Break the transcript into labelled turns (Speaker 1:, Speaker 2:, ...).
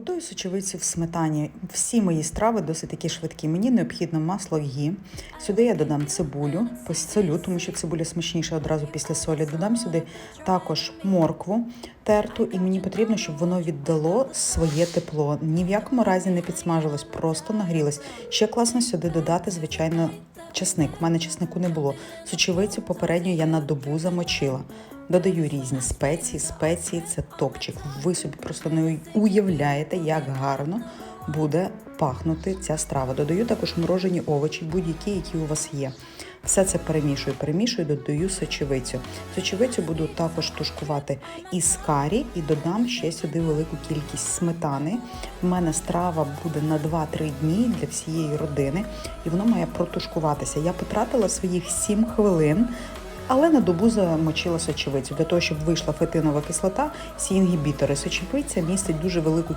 Speaker 1: Готую сочевицю в сметані. Всі мої страви досить такі швидкі. Мені необхідно масло гі. Сюди я додам цибулю, посолю, тому що цибуля смачніша одразу після солі. Додам сюди також моркву терту, і мені потрібно, щоб воно віддало своє тепло. Ні в якому разі не підсмажилось, просто нагрілось. Ще класно сюди додати, звичайно, чесник. У мене чеснику не було. Сочевицю попередньо я на добу замочила. Додаю різні спеції. Спеції це топчик. Ви собі просто не уявляєте, як гарно буде пахнути ця страва. Додаю також морожені овочі, будь-які, які у вас є. Все це перемішую, перемішую, додаю сочевицю. Сочевицю буду також тушкувати із карі і додам ще сюди велику кількість сметани. У мене страва буде на 2-3 дні для всієї родини, і воно має протушкуватися. Я потратила своїх 7 хвилин але на добу замочила сочевицю для того, щоб вийшла фетинова кислота, всі інгібітори. Сочевиця містить дуже велику